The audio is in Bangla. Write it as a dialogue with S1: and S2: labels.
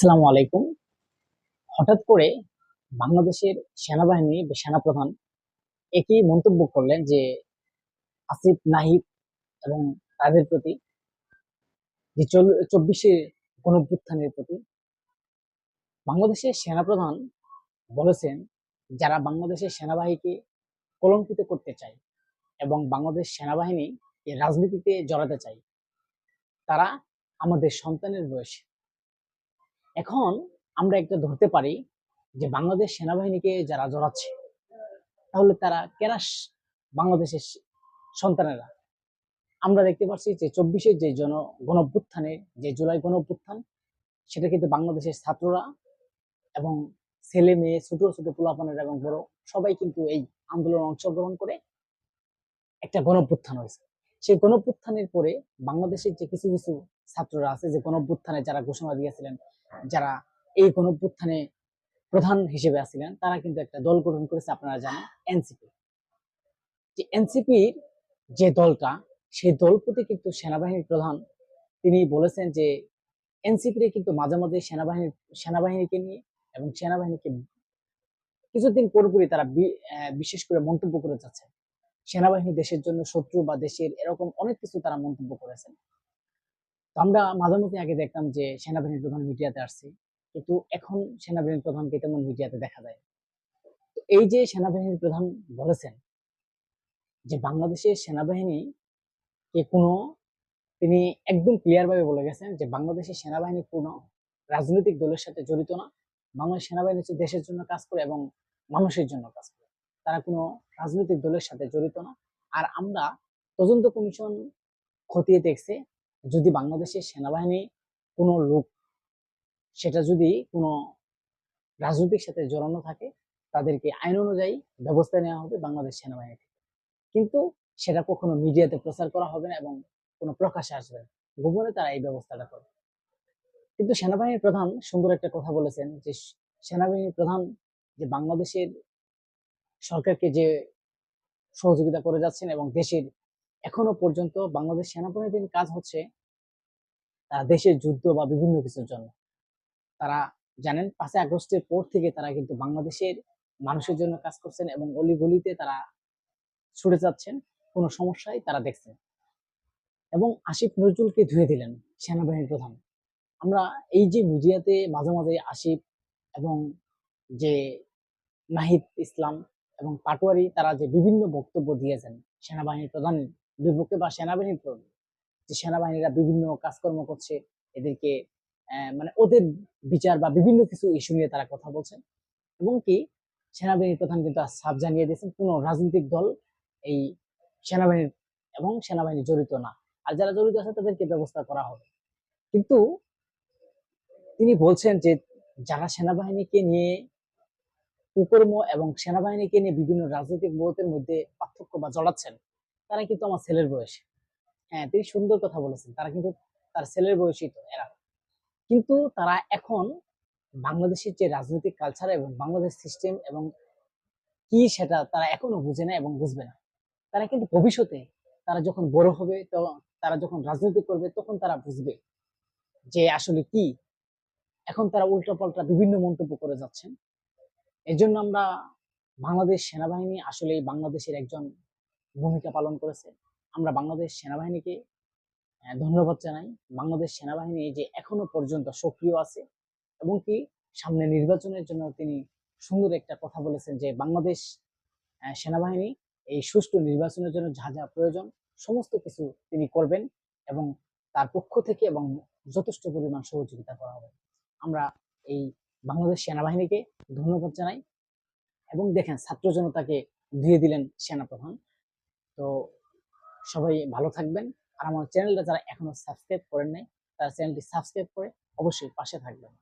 S1: আসসালামু আলাইকুম। হঠাৎ করে বাংলাদেশের সেনাবাহিনী বা সেনাপ্রধান একই মন্তব্য করলেন যে আসিফ, নাহিদ এবং তাদের প্রতি যে চব্বিশে গণভ্যুত্থানের প্রতি বাংলাদেশের সেনাপ্রধান বলেছেন, যারা বাংলাদেশের সেনাবাহিনীকে কলঙ্কিত করতে চায় এবং বাংলাদেশ সেনাবাহিনী রাজনীতিতে জড়াতে চায়, তারা আমাদের সন্তানের বয়সে। এখন আমরা একটা ধরতে পারি যে বাংলাদেশ সেনাবাহিনীকে যারা জড়াচ্ছে, তাহলে তারা কেরাস বাংলাদেশের সন্তানেরা? আমরা দেখতে পাচ্ছি যে চব্বিশের যে জন গণভ্যুত্থানের যে জুলাই গণভ্যুত্থান, সেটা কিন্তু বাংলাদেশের ছাত্ররা এবং ছেলে মেয়ে, ছোট ছোট পোলাপানের এবং বড় সবাই কিন্তু এই আন্দোলনে অংশগ্রহণ করে একটা গণভ্যুত্থান হয়েছে। সেই গণভ্যুত্থানের পরে বাংলাদেশের যে কিছু কিছু ছাত্ররা আছে, যে গণভ্যুত্থানে যারা ঘোষণা দিয়েছিলেন, যারা এই গণভ্যুত্থানে প্রধান হিসেবে আছিলেন, তারা কিন্তু একটা দল গঠন করেছে, আপনারা জানেন, এনসিপি। যে এনসিপির যে দলটা, সেই দল প্রতি কিন্তু সেনাবাহিনীর প্রধান, তিনি বলেছেন যে এনসিপি কিন্তু মাঝে মাঝে সেনাবাহিনী, সেনাবাহিনীকে নিয়ে এবং সেনাবাহিনীকে কিছুদিন পরপরই তারা বিশেষ করে মন্তব্য করে যাচ্ছে। সেনাবাহিনী দেশের জন্য শত্রু বা দেশের এরকম অনেক কিছু তারা মন্তব্য করেছেন। আমরা মাঝে মধ্যে আগে দেখতাম যে সেনাবাহিনীর প্রধান মিডিয়াতে আসছে, কিন্তু এখন সেনাবাহিনীর প্রধানকে তেমন মিডিয়াতে দেখা যায় এই যে সেনাবাহিনীর প্রধান বলেছেন যে বাংলাদেশের সেনাবাহিনী কে কোনো, তিনি একদম ক্লিয়ার ভাবে বলে গেছেন যে বাংলাদেশের সেনাবাহিনী কোনো রাজনৈতিক দলের সাথে জড়িত না। বাংলাদেশ সেনাবাহিনী হচ্ছে দেশের জন্য কাজ করে এবং মানুষের জন্য কাজ করে। তারা কোনো রাজনৈতিক দলের সাথে জড়িত না। আর আমরা তদন্ত কমিশন খতিয়ে দেখছে, যদি বাংলাদেশের সেনাবাহিনী কোনো লোক, সেটা যদি কোনো রাজনৈতিক সাথে জড়ানো থাকে, তাদেরকে আইন অনুযায়ী ব্যবস্থা নেওয়া হবে বাংলাদেশ সেনাবাহিনী থেকে। কিন্তু সেটা কখনো মিডিয়াতে প্রচার করা হবে না এবং কোনো প্রকাশে আসবে না। গোপনে তারা এই ব্যবস্থাটা করবে কিন্তু সেনাবাহিনীর প্রধান সুন্দর একটা কথা বলেছেন যে, সেনাবাহিনীর প্রধান যে বাংলাদেশের সরকারকে যে সহযোগিতা করে যাচ্ছেন এবং দেশের এখনও পর্যন্ত বাংলাদেশ সেনাবাহিনীর কাজ হচ্ছে তারা দেশের যুদ্ধ বা বিভিন্ন কিছুর জন্য। তারা জানেন, পাঁচই আগস্টের পর থেকে তারা কিন্তু বাংলাদেশের মানুষের জন্য কাজ করছেন এবং অলিগলিতে তারা ছুটে যাচ্ছেন, কোনো সমস্যাই তারা দেখছেন। এবং আসিফ নজরুলকে ধুয়ে দিলেন সেনাবাহিনীর প্রধান। আমরা এই যে মিডিয়াতে মাঝে মাঝে আসিফ এবং যে নাহিদ ইসলাম এবং পাটোয়ারি তারা যে বিভিন্ন বক্তব্য দিয়েছেন, সেনাবাহিনীর প্রধানের বিপক্ষে বা সেনাবাহিনীর যে সেনাবাহিনীরা বিভিন্ন কাজকর্ম করছে, এদেরকে মানে ওদের বিচার বা বিভিন্ন কিছু ইস্যু নিয়ে তারা কথা বলছেন। এবং কি, সেনাবাহিনীর প্রধান কিন্তু সাফ জানিয়ে দিয়েছেন, কোনো রাজনৈতিক দল এই সেনাবাহিনীর এবং সেনাবাহিনী জড়িত না। আর যারা জড়িত আছে, তাদেরকে ব্যবস্থা করা হবে। কিন্তু তিনি বলছেন যে, যারা সেনাবাহিনীকে নিয়ে কুকর্ম এবং সেনাবাহিনীকে নিয়ে বিভিন্ন রাজনৈতিক মতের মধ্যে পার্থক্য বা জড়াচ্ছেন, তারা কিন্তু আমার ছেলের বয়সে। হ্যাঁ তিনি সুন্দর কথা বলেছেন, তারা কিন্তু তার ছেলের বয়সী তো, এরা। কিন্তু তারা এখন বাংলাদেশের যে রাজনৈতিক কালচার এবং বাংলাদেশ সিস্টেম এবং কি সেটা তারা এখনও বুঝে না এবং বুঝবে না। তারা কিন্তু ভবিষ্যতে তারা যখন বড় হবে তারা যখন রাজনীতি করবে, তখন তারা বুঝবে যে আসলে কি। এখন তারা উল্টা পাল্টা বিভিন্ন মন্তব্য করে যাচ্ছেন। এর জন্য আমরা বাংলাদেশ সেনাবাহিনী আসলে বাংলাদেশের একজন ভূমিকা পালন করেছে। আমরা বাংলাদেশ সেনাবাহিনীকে ধন্যবাদ জানাই। বাংলাদেশ সেনাবাহিনী যে এখনও পর্যন্ত সক্রিয় আছে এবং কি সামনে নির্বাচনের জন্য তিনি সুন্দর একটা কথা বলেছেন যে বাংলাদেশ সেনাবাহিনী এই সুষ্ঠু নির্বাচনের জন্য যা যা প্রয়োজন সমস্ত কিছু তিনি করবেন এবং তার পক্ষ থেকে এবং যথেষ্ট পরিমাণ সহযোগিতা করা হবে। আমরা এই বাংলাদেশ সেনাবাহিনীকে ধন্যবাদ জানাই এবং দেখেন ছাত্র জনতাকে দিয়ে দিলেন সেনাপ্রধান। তো সবাই ভালো থাকবেন। আর আমার চ্যানেলটা যারা এখনও সাবস্ক্রাইব করেন নাই, তারা চ্যানেলটি সাবস্ক্রাইব করে অবশ্যই পাশে থাকবেন।